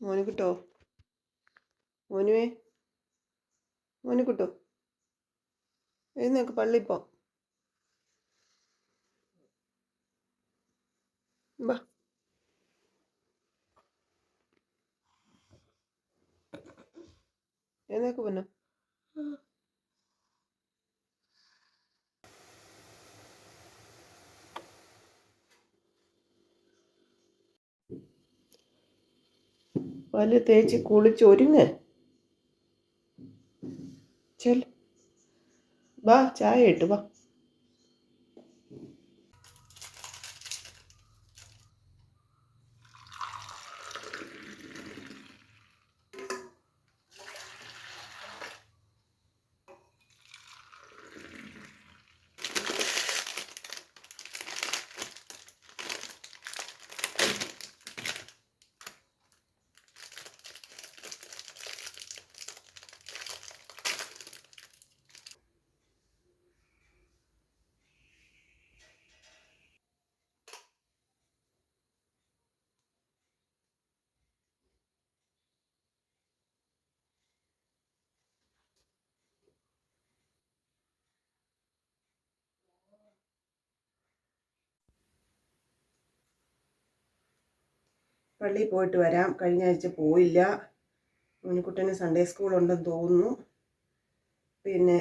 മോന് കിട്ടോ? മോനുവേ? മോന് കിട്ടോ? എഴുന്നേക്ക് പള്ളി പോ. എഴുന്നേക്ക് പൊന്നോ? പല്ല് തേച്ച് കുളിച്ച് ഒരുങ്ങ്. ചെൽ വാ ചായ ഇട്ട് വാ. പള്ളിയിൽ പോയിട്ട് വരാം. കഴിഞ്ഞ ആഴ്ച പോയില്ല. മുനിക്കുട്ടന് സൺഡേ സ്കൂൾ ഉണ്ടെന്ന് തോന്നുന്നു. പിന്നെ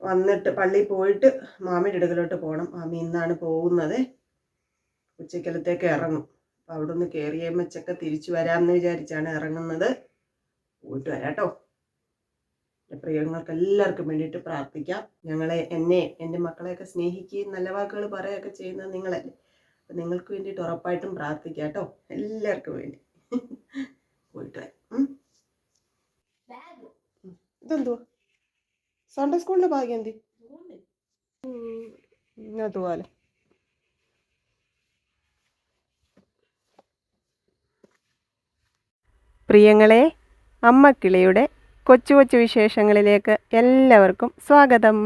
വന്നിട്ട് പള്ളിയിൽ പോയിട്ട് മാമിയുടെ അടുക്കലോട്ട് പോകണം മാമി ഇന്നാണ് പോകുന്നത്. ഉച്ചക്കലത്തേക്ക് ഇറങ്ങും. അപ്പം അവിടെ ഒന്ന് കയറിയമ്മച്ചൊക്കെ തിരിച്ചു വരാമെന്ന് വിചാരിച്ചാണ് ഇറങ്ങുന്നത്. പോയിട്ട് വരാട്ടോ. പ്രിയങ്ങൾക്ക് എല്ലാവർക്കും വേണ്ടിയിട്ട് പ്രാർത്ഥിക്കാം. ഞങ്ങളെ എന്നെ എന്റെ മക്കളെയൊക്കെ സ്നേഹിക്കുകയും നല്ല വാക്കുകൾ പറയുകയൊക്കെ ചെയ്യുന്നത് നിങ്ങളല്ലേ. അപ്പം നിങ്ങൾക്ക് വേണ്ടിയിട്ട് ഉറപ്പായിട്ടും പ്രാർത്ഥിക്കാം കേട്ടോ. എല്ലാവർക്കും വേണ്ടി. പോയിട്ട് വരാം. ഇതെന്തുവാ? സൺഡേ സ്കൂളിലെ ഭാഗ്യം എന്തി? ഇങ്ങോട്ട് പ്രിയങ്ങളെ അമ്മക്കിളിയുടെ കൊച്ചു കൊച്ചു വിശേഷങ്ങളിലേക്ക് എല്ലാവർക്കും സ്വാഗതം.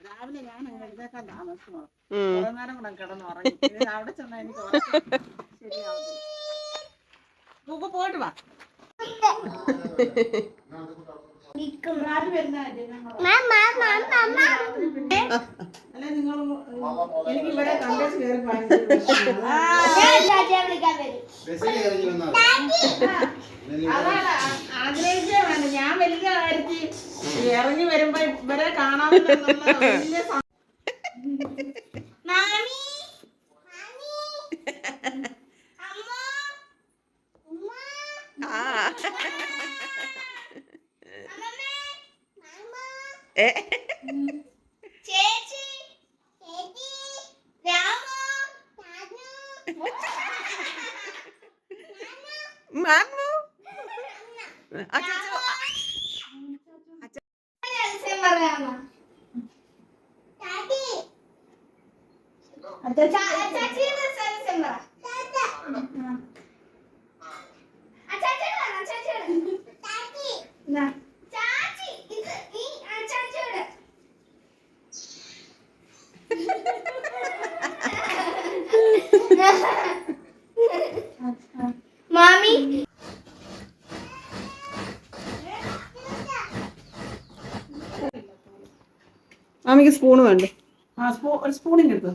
രാവിലെ ഞാൻ എഴുന്നേക്കാൻ താമസിച്ചു ഉം. കുറെ നേരം കൂടെ കിടന്നുറങ്ങി ഇനി അവിടെ ചെന്നാൽ എനിക്ക് ഉറക്കം ശരിയാവത്തില്ല. പൂപ്പ് പോയിട്ട് വാ. എനിക്ക് ഇവിടെ കണ്ടേച്ച് കയറി. അതാണ്. ആഗ്രഹിച്ചേ വേണ്ട. ഞാൻ വലിയ കാര്യത്തിൽ ഇറങ്ങി വരുമ്പോ ഇവരെ കാണാൻ വലിയ ചേച്ചി. രാമു. മാമു. അച്ഛാ രഹസ്യം പറയാമോ ചാച്ചി ചാച്ചിയുടെ രഹസ്യം പറ അച്ചാച്ചിയുടെ പറ, അച്ചാച്ചിയുടെ. ചാച്ചി ഇത് ഈ അച്ചാച്ചിയുടെ മാമി സ്പൂൺ വേണ്ട? ആ സ്പൂ ഒരു സ്പൂണിങ് എടുത്തു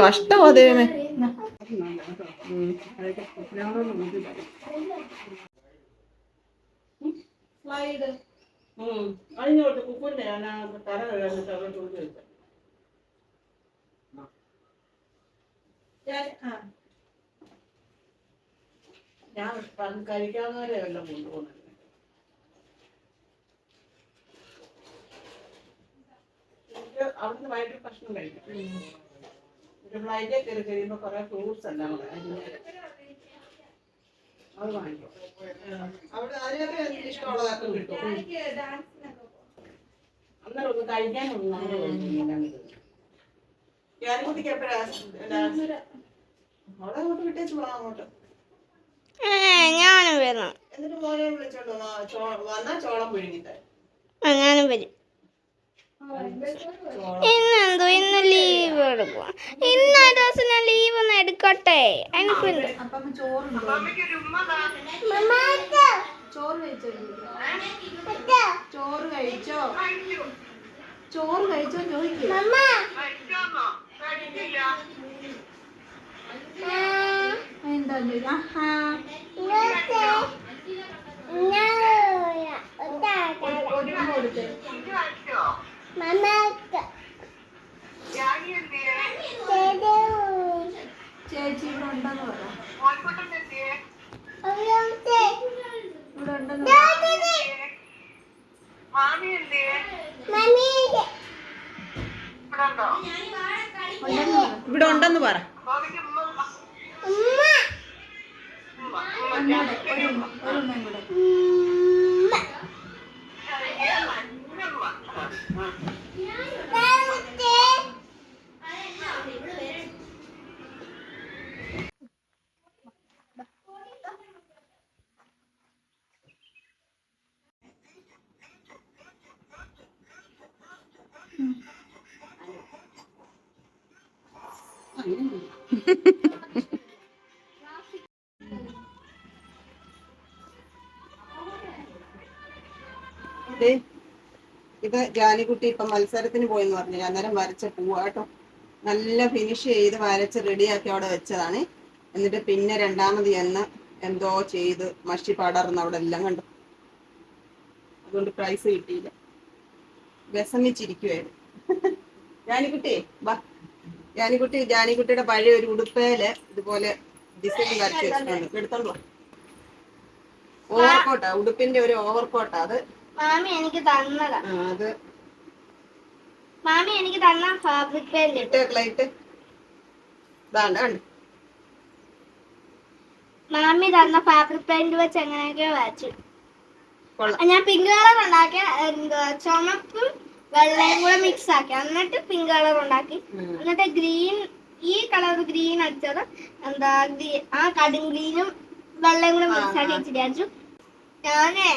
കഷ്ടമാ ദൈവമേ. സ്ലൈഡ്. അതിനോട്ട് ഞാൻ തല അവിടെ ആ. ഞാൻ കഴിക്കാവുന്നവരെ എല്ലാം കൊണ്ടുപോകുന്നത്. എനിക്ക് അവിടുന്ന് വൈകിട്ട് ഭക്ഷണം കഴിക്കും. ഒരു ഫ്ലൈറ്റിൽ കയറി കഴിയുമ്പോൾ കുറെ ഫ്രൂട്ട്സ് എല്ലാം കൂടെ അത് വാങ്ങിക്കും. അവിടെ അതിനൊക്കെ എനിക്ക് ഇഷ്ടമുള്ളതൊക്കെ കിട്ടും? അന്നേരം ഒന്ന് കഴിക്കാനൊന്നും നമ്മൾ ഡാൻസ് അവിടെ അങ്ങോട്ട് വിട്ടേച്ചു പോകാം അങ്ങോട്ട്. ഞാനും വരണം. എന്നിട്ട് മോനെ വിളിച്ചോണ്ട് വന്നാ ചോളം പുഴുങ്ങി തരാം ഞാനും വരും. ഇന്നെന്തോ ഇന്ന് ലീവ് എടുക്കും ഇന്ന് ഒരു ദിവസം ഞാൻ ലീവ് ഒന്ന് എടുക്കട്ടെ. എനിക്ക് ചോറ് കഴിച്ചോ? ചോറ് കഴിച്ചോ? ചോദിക്കും. എന്താ ആഹാ ചേച്ചി ഇവിടെ ഉണ്ടെന്ന് പറ ഇവിടെ ഉണ്ടെന്ന് ഇവിടെ ഉണ്ടെന്ന് പറ ഒരു ഉമ്മയും കൂടെ ദേ, ഇത് ജാനിക്കുട്ടി ഇപ്പൊ മത്സരത്തിന് പോയെന്ന് പറഞ്ഞു. അന്നേരം വരച്ച പൂവാട്ടോ നല്ല ഫിനിഷ് ചെയ്ത് വരച്ച് റെഡിയാക്കി അവിടെ വെച്ചതാണ്. എന്നിട്ട് പിന്നെ രണ്ടാമത് എന്ന് എന്തോ ചെയ്ത് മഷി പാടാറുന്ന അവിടെ എല്ലാം കണ്ടു. അതുകൊണ്ട് പ്രൈസ് കിട്ടിയില്ല. വിസമിച്ചിരിക്കുവായിരുന്നു ജാനിക്കുട്ടി വാ. ജാനിക്കുട്ടി ജാനിക്കുട്ടിയുടെ പഴയ ഒരു ഉടുപ്പേൽ ഇതുപോലെ ഡിസൈൻ വരച്ച് വെച്ചിട്ടുണ്ട്. എടുത്തോളൂ ഓവർകോട്ടാ ഉടുപ്പിന്റെ ഒരു ഓവർകോട്ടാ അത്. മാമി എനിക്ക് തന്നതാ. അത്. മാമി എനിക്ക് തന്ന ഫാബ്രിക് പെയിന്റ് ഇട്ടേക്കളായിട്ട് ഇതാണ്ട് കണ്ട് മാമി തന്ന ഫാബ്രിക് പെയിന്റ് വെച്ച് എങ്ങനെയൊക്കെയോ വരച്ചു. ഞാൻ പിങ്ക് കളർ ഉണ്ടാക്കിയ എന്തുവാ ചുമപ്പും വെള്ളയും കൂടെ മിക്സ് ആക്കി. എന്നിട്ട് പിങ്ക് കളർ ഉണ്ടാക്കി. എന്നിട്ട് ഗ്രീൻ ഈ കളർ ഗ്രീൻ അടിച്ചത് എന്താ ആ കടും ഗ്രീനും വെള്ളയും കൂടെ മിക്സ് ആക്കി വെച്ചിട്ട് അടിച്ചു. ഞാനേ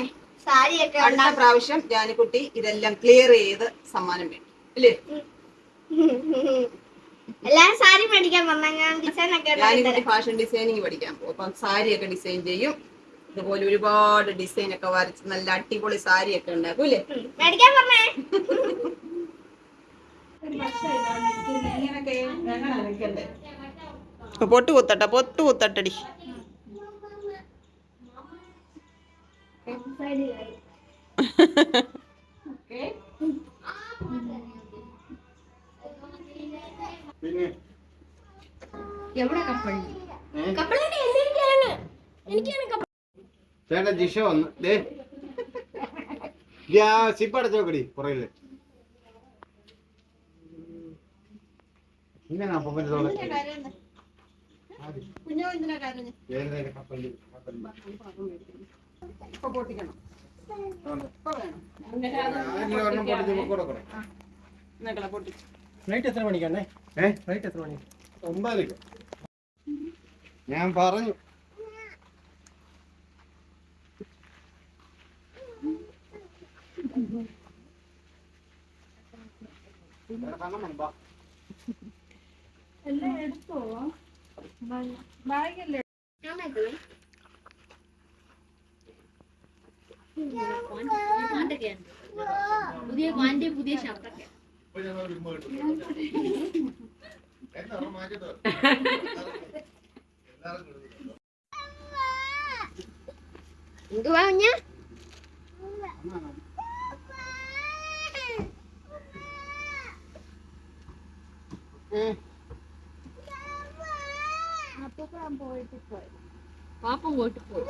സാരിയൊക്കെ അടുത്ത പ്രാവശ്യം ജാനിക്കുട്ടി ഇതെല്ലാം ക്ലിയർ ചെയ്ത് സമ്മാനം വേണം. അല്ലേ എല്ലാരും സാരി പഠിക്കാൻ പറഞ്ഞ ഞാൻ ഡിസൈൻ ഒക്കെ ഫാഷൻ ഡിസൈനിങ് പഠിക്കാൻ പോകും. അപ്പം സാരിയൊക്കെ ഡിസൈൻ ചെയ്യും. ഇതുപോലെ ഒരുപാട് ഡിസൈൻ ഒക്കെ വരച്ച് നല്ല അടിപൊളി സാരിയൊക്കെ ഉണ്ടാക്കും അല്ലേ? പൊട്ട് കുത്തട്ടെ പൊട്ട് കുത്തട്ടടി. എവിടെ കപ്പളി പൊട്ട് എനിക്കാണ് കപ്പളി ചേട്ടാ ജിഷ വന്ന് ദേ. ആ സിപ്പ് അടച്ചു നോക്കടി പുറയിൽ ഇങ്ങനെ അപ്പന്റെ ഫ്ലൈറ്റ് എത്ര മണിക്കാണേ? ഏ? ഫ്ലൈറ്റ് എത്ര മണി ഒമ്പതരയ്ക്ക്. ഞാൻ പറഞ്ഞു. കാണാൻ പുതിയ ഷർട്ടൊക്കെ എന്തുവാ കുഞ്ഞ? അപ്പൂപ്പൻ പോയിട്ട് പോയി. പാപ്പം പോയിട്ട് പോയി.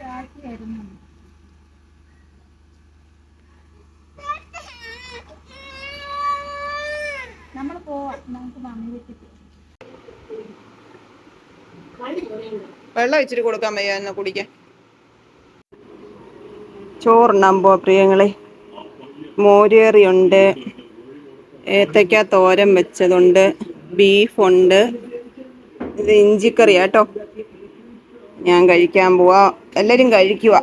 രാത്രിയായിരുന്നു വെള്ളം ഇച്ചിരി കൊടുക്കാൻ വയ്യ എന്നാ കുടിക്കാൻ. ചോറുണ്ടാകുമ്പോ പ്രിയങ്ങളെ. മോരേറിയുണ്ട് ഏത്തക്ക തോരൻ വെച്ചതുണ്ട് ബീഫുണ്ട് ഇത് ഇഞ്ചിക്കറി കേട്ടോ. ഞാൻ കഴിക്കാൻ പോവാ. എല്ലാരും കഴിക്കുക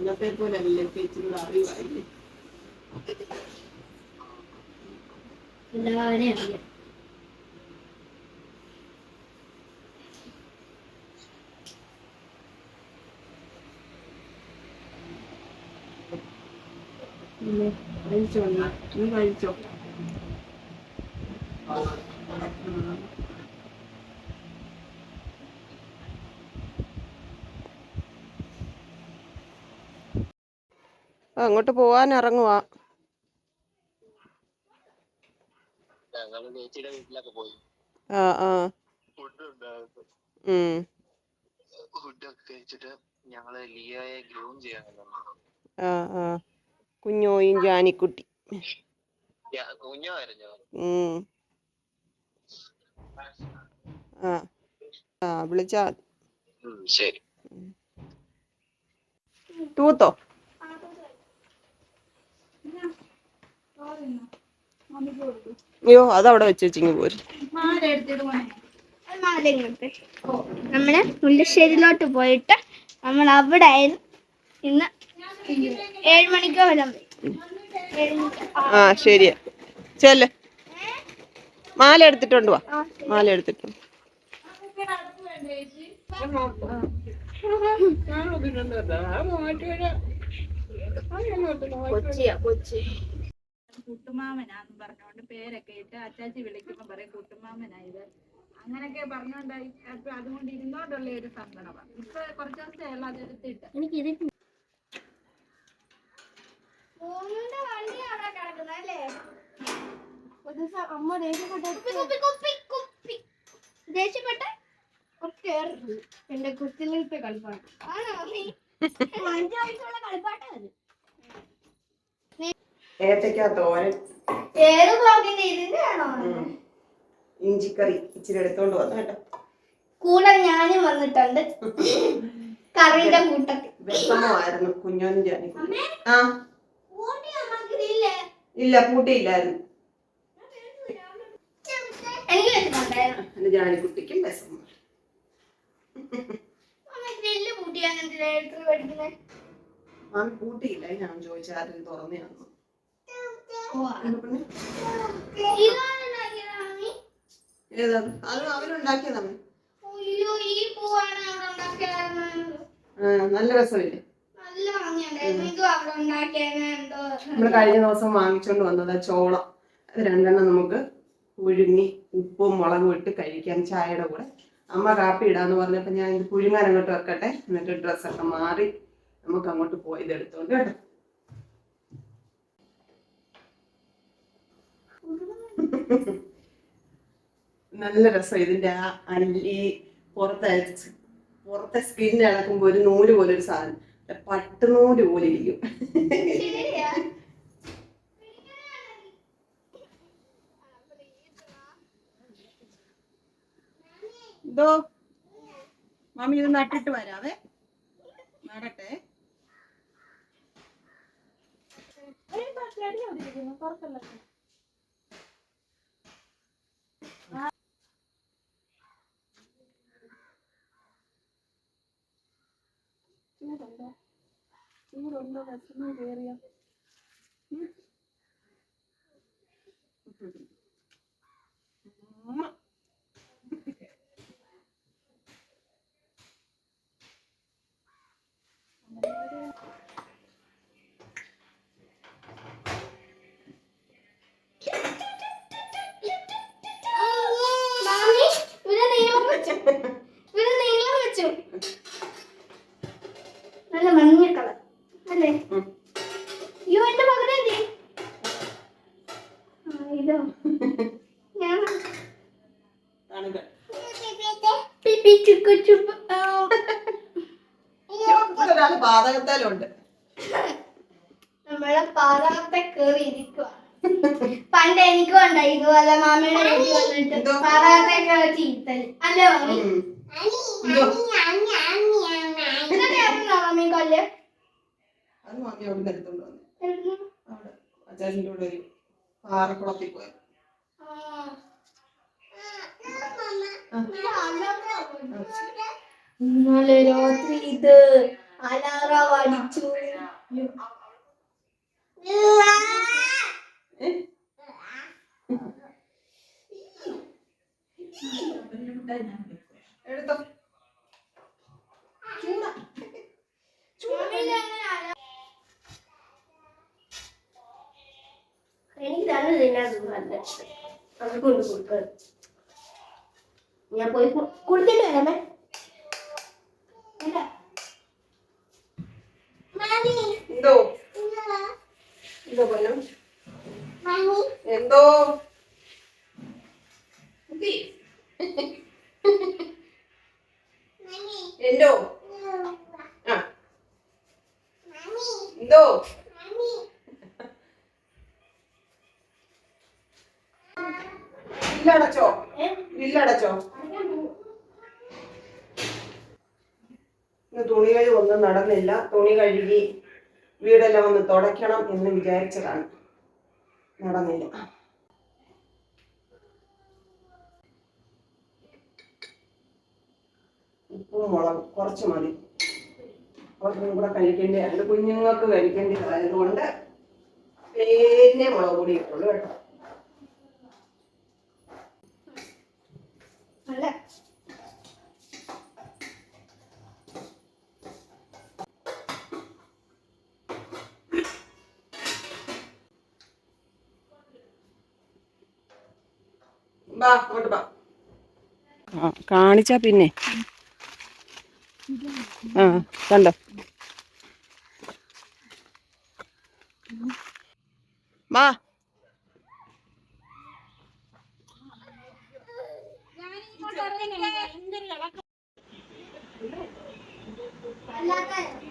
അന്നത്തെ പോലെ അല്ലേ ഇച്ചിരി അറിവായില്ലേ എല്ലാവരെയും അറിയാം കഴിച്ചോ? നീ കഴിച്ചോ? അങ്ങോട്ട് പോവാൻ ഇറങ്ങുവാ. ആ ആ. ഉം. ആ ആ. കുഞ്ഞോയും ജാനിക്കുട്ടി. ഉം. ആ ആ വിളിച്ചാ ശരി. തൂത്തോ? അയ്യോ അതവിടെ വെച്ച് വെച്ചിങ്ങ് പോരും. നമ്മളെ മാല ഇങ്ങോട്ട് നമ്മൾ മുല്ലശ്ശേരിയിലോട്ട് പോയിട്ട് നമ്മൾ അവിടെ ആയിരുന്നു ഇന്ന് ഏഴ് മണിക്കോ ആ, ശരിയാ. ചെല്ല്. മാല എടുത്തിട്ടുണ്ട് വാ. ആ, മാല എടുത്തിട്ടുണ്ട് കൊച്ചിയാ കൊച്ചി കുട്ടുമാമനാന്ന് പറഞ്ഞോണ്ട് പേരൊക്കെ ഇട്ട് അച്ചാച്ചി വിളിക്കുമ്പോ പറയും കുട്ടുമാമനായത് അങ്ങനൊക്കെ പറഞ്ഞോണ്ട് അപ്പൊ അതുകൊണ്ട് ഇരുന്നോണ്ടുള്ള ഒരു സങ്കടമാണ് ഇപ്പൊ കുറച്ച് ദിവസമായുള്ള അത് എടുത്തിട്ട്. എനിക്ക് വണ്ടി അവിടെ അമ്മ ദേഷ്യപ്പെട്ട എന്റെ കുത്തിലിട്ട് കളിപ്പാട്ട്. ആണോ? അഞ്ചു വയസ്സുള്ള കളിപ്പാട്ടാ അത് ഏത്തയ്ക്ക തോരൻ. ഏത് ബ്ലോഗിന്റെ ഇതിന്റെ ആണോ? ഇഞ്ചിക്കറി ഇച്ചിരി എടുത്തോണ്ട് വന്നു കേട്ടോ. കൂടെ ഞാനും വന്നിട്ടുണ്ട്. കറിയുടെ കൂട്ടത്തിൽ. വിഷമമായിരുന്നു കുഞ്ഞോന്റെ ആ. ഇല്ല പൂട്ടിയില്ലായിരുന്നു. എനിക്ക് ജാനിക്കുട്ടിക്കും വിഷമം. മാമി പൂട്ടിയില്ല ഞാൻ ചോദിച്ചാൽ തുറന്നു അത് അവരുണ്ടാക്കിയതാണ് നല്ല രസമില്ലേ? നമ്മൾ കഴിഞ്ഞ ദിവസം വാങ്ങിച്ചോണ്ട് വന്നത് ചോളം. അത് രണ്ടെണ്ണം നമുക്ക് പുഴുങ്ങി ഉപ്പും മുളകും ഇട്ട് കഴിക്കാം ചായയുടെ കൂടെ. അമ്മ കാപ്പി ഇടാന്ന് പറഞ്ഞപ്പോ ഞാൻ ഇത് പുഴുങ്ങാൻ അങ്ങോട്ട് വെക്കട്ടെ. എന്നിട്ട് ഡ്രസ്സൊക്കെ മാറി നമുക്ക് അങ്ങോട്ട് പോയി ഇത് എടുത്തോണ്ട് കേട്ടോ നല്ല രസം ഇതിന്റെ ആ അല്ലി പുറത്തെ പുറത്തെ സ്കിൻ ഇളക്കുമ്പോ ഒരു നൂൽ പോലെ ഒരു സാധനം. പട്ടുനൂൽ പോലെ ഇരിക്കും. ഇതോ മാമി ഇത് നട്ടിട്ട് വരാവേ. നടട്ടെ. ചൂടുണ്ടോ വിഷമം കേറിയ മാമി ഇവിടെ നീളം വെച്ചു. ഇവിടെ നീളം വെച്ചു. നമ്മളെ കേറി പണ്ട് എനിക്കും ഉണ്ടായി ഇതുപോലെ മാമിയുടെ വീട്ടിൽ വന്നിട്ട് പാതകത്തെ അത് മാമി അവിടെ അവിടെ കൂടെ ഇന്നലെ രാത്രി ഇത് അലാറം അടിച്ചു. എടുത്തോ. എനിക്ക് തന്നെ തിന്നാൻ സുഖമല്ല അത് കൊണ്ട് കൊടുക്കാൻ ഞാൻ പോയി കു- കുളിച്ചിട്ട് വരാമേ ഇല്ല. എന്തോ എന്തോ പൊന്നു എന്തോ കുട്ടി. എന്തോ ആ എന്തോ ബില്ലടച്ചോ ബില്ലടച്ചോ ഇന്ന് തുണി കഴുകി ഒന്നും നടന്നില്ല. തുണി കഴുകി വീടെല്ലാം ഒന്ന് തുടയ്ക്കണം എന്ന് വിചാരിച്ചതാണ്. നടന്നില്ല. ഉപ്പും മുളകും കുറച്ച് മതി. അവർക്കൊന്നും കൂടെ കഴിക്കേണ്ടി കഴിക്കേണ്ടതാണ് കുഞ്ഞുങ്ങൾക്ക് കഴിക്കേണ്ടതായതുകൊണ്ട് പിന്നെ മുളക് പൊടി ഇട്ടുള്ളൂ കേട്ടോ. കാണിച്ചാ പിന്നെ. ആ കണ്ടോ? മാ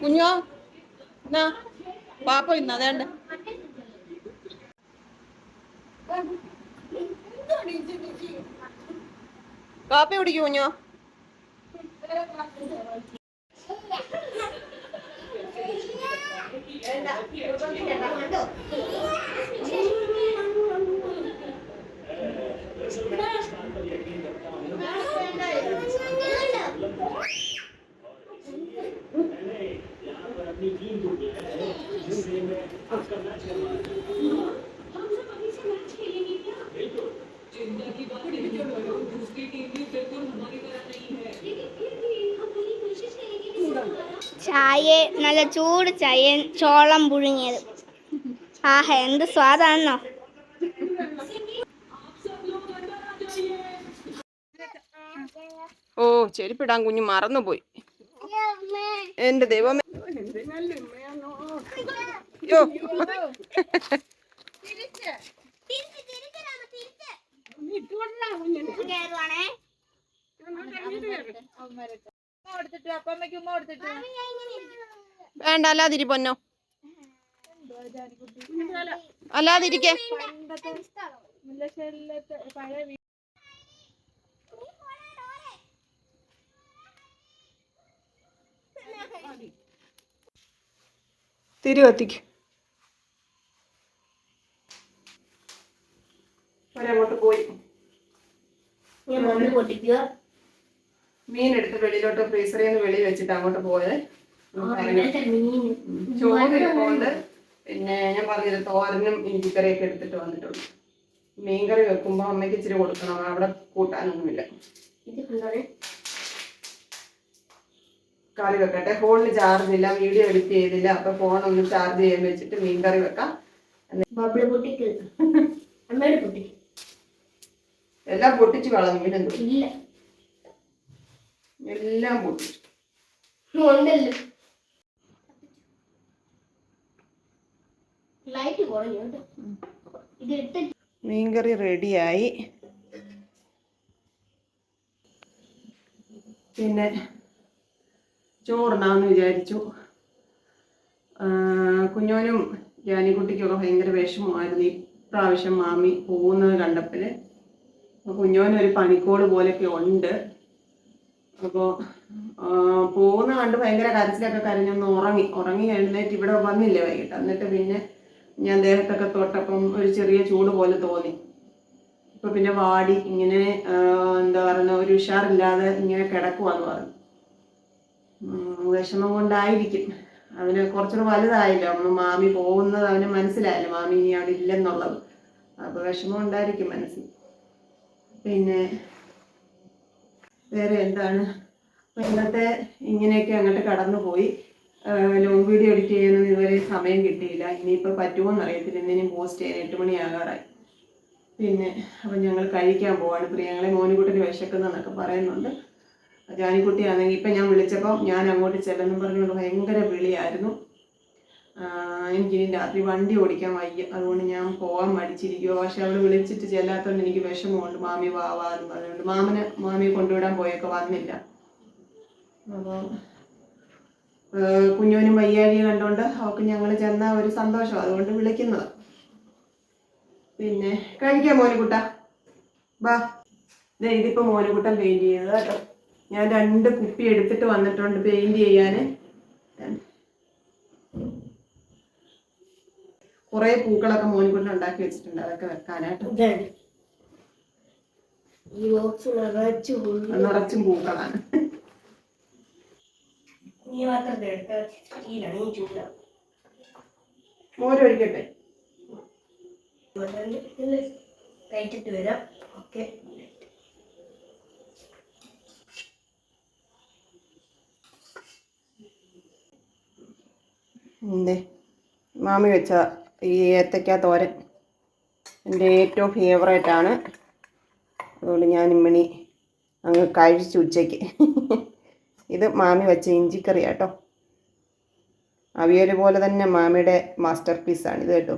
കുഞ്ഞോ എന്നാ? പാപ്പ ഇന്ന് അതേണ്ട. കാപ്പി കുടിക്കൂ കുഞ്ഞോ. ചായ നല്ല ചൂട് ചായ ചോളം പുഴുങ്ങിയത്. ആഹ എന്ത് സ്വാദാണോ ഓ ചെരുപ്പിടാൻ കുഞ്ഞു മറന്നുപോയി. എന്റെ ദൈവമേ. യോ കേറുവാണേ ഉമ്മ കൊടുത്തിട്ട് അപ്പമ്മയ്ക്ക് ഉമ്മ കൊടുത്തിട്ട് വേണ്ട അല്ലാതിരി പൊന്നോ? അല്ലാതിരിക്കെ. തിരി കത്തിക്ക് പോയി. മീൻ എടുത്ത് വെളിയിലോട്ട് ഫ്രീസറിൽ നിന്ന് വെളിയിൽ വെച്ചിട്ട് അങ്ങോട്ട് പോയത് ചോറ് ഇരിപ്പുണ്ട് പിന്നെ ഞാൻ പറഞ്ഞത് തോരനും ഇഞ്ചിക്കറിയൊക്കെ എടുത്തിട്ട് വന്നിട്ടുണ്ട്. മീൻകറി വെക്കുമ്പോൾ അമ്മയ്ക്ക് ഇച്ചിരി കൊടുക്കണം അവിടെ കൂട്ടാനൊന്നുമില്ല. കറി വെക്കട്ടെ. ഫോണിൽ ചാർജ് ഇല്ല വീഡിയോ എഡിറ്റ് ചെയ്തില്ല അപ്പൊ ഫോൺ ഒന്ന് ചാർജ് ചെയ്യാൻ വെച്ചിട്ട് മീൻ കറി വെക്കാം എല്ലാം പൊട്ടിച്ച് കളഞ്ഞു ഇല്ല. എല്ലാം പൊട്ടിച്ചു. ഉണ്ടല്ലോ. ലൈറ്റ് കുറഞ്ഞു കേട്ടോ. ഇത് ഇട്ട് മീൻകറി റെഡിയായി. പിന്നെ ചോറിനാന്ന് വിചാരിച്ചു. കുഞ്ഞോനും ജാനിക്കുട്ടിക്കൊക്കെ ഭയങ്കര വിഷമമായിരുന്നു. ഈ പ്രാവശ്യം മാമി പോകുന്നത് കണ്ടപ്പോൾ. അപ്പോൾ കുഞ്ഞോനൊരു പനിക്കോട് പോലെയൊക്കെ ഉണ്ട്. അപ്പോൾ പോകുന്ന കണ്ട് ഭയങ്കര കരച്ചിലൊക്കെ കരഞ്ഞൊന്ന് ഉറങ്ങി. ഉറങ്ങി എഴുന്നേറ്റ് ഇവിടെ വന്നില്ലേ വൈകിട്ട്. എന്നിട്ട് പിന്നെ ഞാൻ ദേഹത്തൊക്കെ തൊട്ടപ്പം ഒരു ചെറിയ ചൂട് പോലെ തോന്നി. ഇപ്പൊ പിന്നെ വാടി ഇങ്ങനെ എന്താ പറയുക ഒരു ഉഷാറില്ലാതെ ഇങ്ങനെ കിടക്കുവാന്ന് പറഞ്ഞു. വിഷമം കൊണ്ടായിരിക്കും. അവന് കുറച്ചുകൂടെ വലുതായല്ലോ? അമ്മ മാമി പോകുന്നത് അവന് മനസ്സിലായല്ലോ. മാമി ഇനി അവിടെ ഇല്ലെന്നുള്ളത്. അപ്പൊ വിഷമം ഉണ്ടായിരിക്കും മനസ്സിൽ. പിന്നെ വേറെ എന്താണ്? ഇന്നത്തെ ഇങ്ങനെയൊക്കെ അങ്ങോട്ട് കടന്നുപോയി. ലോങ് വീഡിയോ എഡിറ്റ് ചെയ്യാനൊന്നും ഇതുവരെ സമയം കിട്ടിയില്ല. ഇനിയിപ്പോൾ പറ്റുമോ എന്നറിയത്തില്ല ഇന്നിനും പോസ്റ്റ് ചെയ്യാൻ എട്ട് മണിയാകാറായി. പിന്നെ അപ്പം ഞങ്ങൾ കഴിക്കാൻ പോവാണ്. പ്രിയങ്ങളെ മോനുകുട്ടിന് വിശക്കുന്നതെന്നൊക്കെ പറയുന്നുണ്ട്. ജാനിക്കുട്ടിയാണെങ്കിൽ ഇപ്പം ഞാൻ വിളിച്ചപ്പോൾ ഞാൻ അങ്ങോട്ട് ചെല്ലെന്നും പറഞ്ഞുകൊണ്ട് ഭയങ്കര വിളിയായിരുന്നു. എനിക്കിനി രാത്രി വണ്ടി ഓടിക്കാൻ വയ്യ. അതുകൊണ്ട് ഞാൻ പോകാൻ മടിച്ചിരിക്കുക പക്ഷെ അവൾ വിളിച്ചിട്ട് ചെല്ലാത്തതുകൊണ്ട് എനിക്ക് വിഷമമുണ്ട്. മാമി വാവാന്ന് പറഞ്ഞുകൊണ്ട്. മാമനെ മാമിയെ കൊണ്ടുവിടാൻ പോയൊക്കെ വന്നില്ല. അപ്പോൾ കുഞ്ഞോനും വയ്യാഴിയെ കണ്ടുകൊണ്ട് അവൾക്ക് ഞങ്ങൾ ചെന്ന ഒരു സന്തോഷം. അതുകൊണ്ട് വിളിക്കുന്നത്. പിന്നെ കഴിക്കാം മോനുകുട്ട. ബാ. ദേ ഇതിപ്പോ മോനുകുട്ടൻ പെയിന്റ് ചെയ്തത് കേട്ടോ. ഞാൻ രണ്ട് കുപ്പി എടുത്തിട്ട് വന്നിട്ടുണ്ട് പെയിന്റ് ചെയ്യാൻ കുറേ പൂക്കളൊക്കെ മോനുകുട്ടൻ ഉണ്ടാക്കി വെച്ചിട്ടുണ്ട്. അതൊക്കെ വെക്കാനായിട്ട്. നിറച്ചും പൂക്കളാണ്. നീ മാത്രം എടുത്ത ഈ ലണി ചൂടാ. മോരൊഴിക്കട്ടെ. കഴിച്ചിട്ട് വരാം. ഓക്കെ. എന്തേ? മാമി വെച്ച ഈ ഏത്തക്ക തോരൻ. എന്റെ ഏറ്റവും ഫേവറേറ്റ് ആണ്. അതുകൊണ്ട് ഞാൻ ഇമ്മണി അങ്ങ് കഴിച്ചു ഉച്ചയ്ക്ക്. ഇത് മാമി വെച്ച ഇഞ്ചിക്കറി കേട്ടോ അവിയൽ പോലെ തന്നെ മാമിയുടെ മാസ്റ്റർ പീസാണ് ഇത് കേട്ടോ.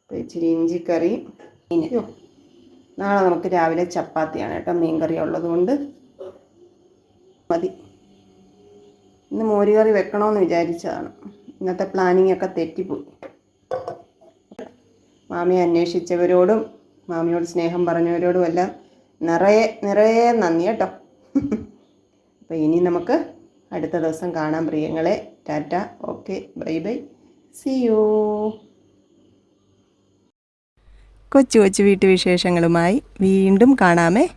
അപ്പോൾ ഇച്ചിരി ഇഞ്ചിക്കറി. നാളെ നമുക്ക് രാവിലെ ചപ്പാത്തിയാണ് കേട്ടോ മീൻകറി ഉള്ളത് കൊണ്ട്. മതി. ഇന്ന് മോരുകറി വെക്കണമെന്ന് വിചാരിച്ചതാണ്. ഇന്നത്തെ പ്ലാനിങ് ഒക്കെ തെറ്റിപ്പോയി. മാമിയെ അന്വേഷിച്ചവരോടും മാമിയോട് സ്നേഹം പറഞ്ഞവരോടും എല്ലാം നിറയെ നിറയെ നന്ദി കേട്ടോ. അപ്പോൾ ഇനി നമുക്ക് അടുത്ത ദിവസം കാണാം പ്രിയങ്ങളെ. Tata. Okay. Bye bye. See you കൊച്ചു കൊച്ചു വീട്ടുവിശേഷങ്ങളുമായി വീണ്ടും കാണാമേ.